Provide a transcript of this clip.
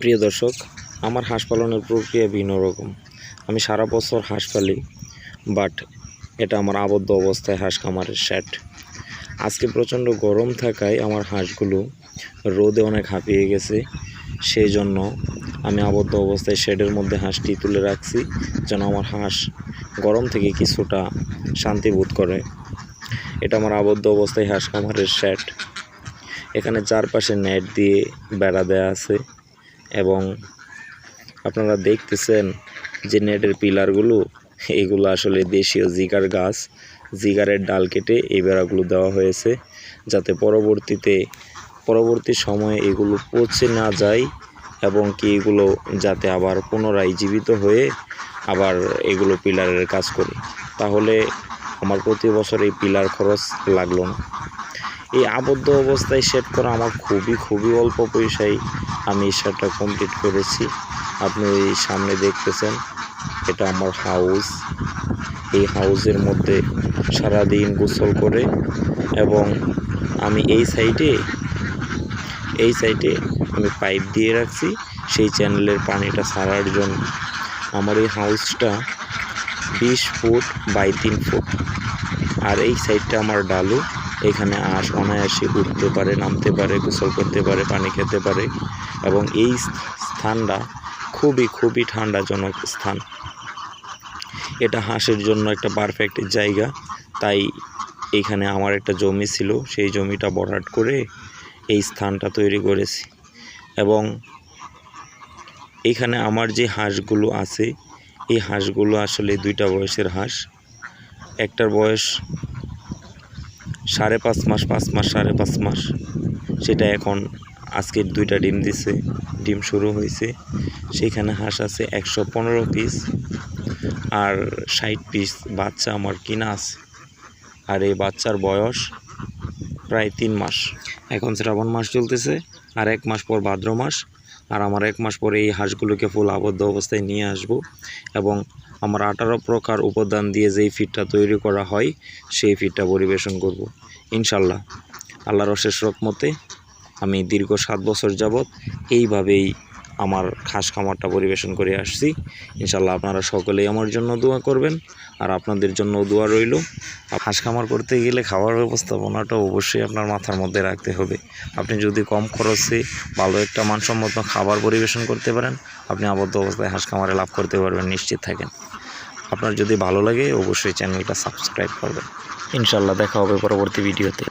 প্রিয় দর্শক, আমার হাঁস পালনের প্রক্রিয়া ভিন্ন রকম। আমি সারা বছর হাঁস পালি বাট এটা আমার আবদ্ধ অবস্থায় হাঁস খামারের শ্যাট আজকে প্রচণ্ড গরম থাকায় আমার হাঁসগুলো রোদে অনেক হাঁপিয়ে গেছে। সেই জন্য আমি আবদ্ধ অবস্থায় শেডের মধ্যে হাঁসটি তুলে রাখছি, যেন আমার হাঁস গরম থেকে কিছুটা শান্তি বোধ করে। এটা আমার আবদ্ধ অবস্থায় হাঁস খামারের শ্যাট এখানে চারপাশে নেট দিয়ে বেড়া দেওয়া আছে। এবং আপনারা দেখতেছেন যে নেটের পিলারগুলো, এগুলো আসলে দেশীয় জিগার গাছ। জিগারের ডাল কেটে এই বেড়াগুলো দেওয়া হয়েছে যাতে পরবর্তীতে, পরবর্তী সময়ে এগুলো পচে না যায় এবং কি এগুলো যাতে আবার পুনরায় জীবিত হয়ে আবার এগুলো পিলারের কাজ করে। তাহলে আমার প্রতি বছর এই পিলার খরচ লাগল না। এই আবদ্ধ অবস্থায় সেট করা আমার খুবই খুবই অল্প পয়সায় আমি সেটটা কমপ্লিট করেছি। আপনি সামনে দেখতেছেন, এটা আমার হাউস এই হাউসের মধ্যে সারাদিন গোসল করে এবং আমি এই সাইডে এই সাইডে আমি পাইপ দিয়ে রাখছি, সেই চ্যানেলের পানিটা ছাড়ার জন্য। আমার এই হাউসটা বিশ ফুট বাই তিন ফুট। আর এই সাইডটা আমার ডালু। এখানে আঁশ অনায়াসে উঠতে পারে, নামতে পারে, গোসল করতে পারে, পানি খেতে পারে এবং এই স্থানটা খুবই খুবই ঠান্ডাজনক স্থান। এটা হাঁসের জন্য একটা পারফেক্ট জায়গা। তাই এখানে আমার একটা জমি ছিল, সেই জমিটা বরাট করে এই স্থানটা তৈরি করেছি। এবং এখানে আমার যে হাঁসগুলো আছে, এই হাঁসগুলো আসলে দুইটা বয়সের হাঁস। একটার বয়স সাড়ে পাঁচ মাস পাঁচ মাস, সাড়ে পাঁচ মাস। সেটা এখন আজকের দুইটা ডিম দিছে, ডিম শুরু হয়েছে। সেইখানে হাঁস আছে একশো পনেরো পিস আর ষাট পিস বাচ্চা আমার কিনা আছে। আর এই বাচ্চার বয়স প্রায় তিন মাস। এখন শ্রাবণ মাস চলতেছে আর এক মাস পর ভাদ্র মাস। আর আমার এক মাস পরে এই হাঁসগুলোকে ফুল আবদ্ধ অবস্থায় নিয়ে আসব এবং আমার আঠারো প্রকার উপাদান দিয়ে যেই ফিটটা তৈরি করা হয়, সেই ফিটটা পরিবেশন করব। ইনশাল্লাহ। আল্লাহর অশেষ রকমতে আমি দীর্ঘ সাত বছর যাবৎ এইভাবেই আমার খাস খামারটা পরিবেশন করে আসছি। ইনশাল্লাহ আপনারা সকলেই আমার জন্য দোয়া করবেন। আর আপনাদের জন্য দোয়া রইল। হাঁস খামার করতে গেলে খাওয়ার ব্যবস্থাপনাটা অবশ্যই আপনার মাথার মধ্যে রাখতে হবে। আপনি যদি কম খরচে ভালো একটা মানসম্মত খাবার পরিবেশন করতে পারেন, আপনি আবদ্ধ অবস্থায় হাঁস খামারে লাভ করতে পারবেন, নিশ্চিত থাকেন। আপনার যদি ভালো লাগে, অবশ্যই চ্যানেলটা সাবস্ক্রাইব করবেন। ইনশাল্লাহ দেখা হবে পরবর্তী ভিডিওতে।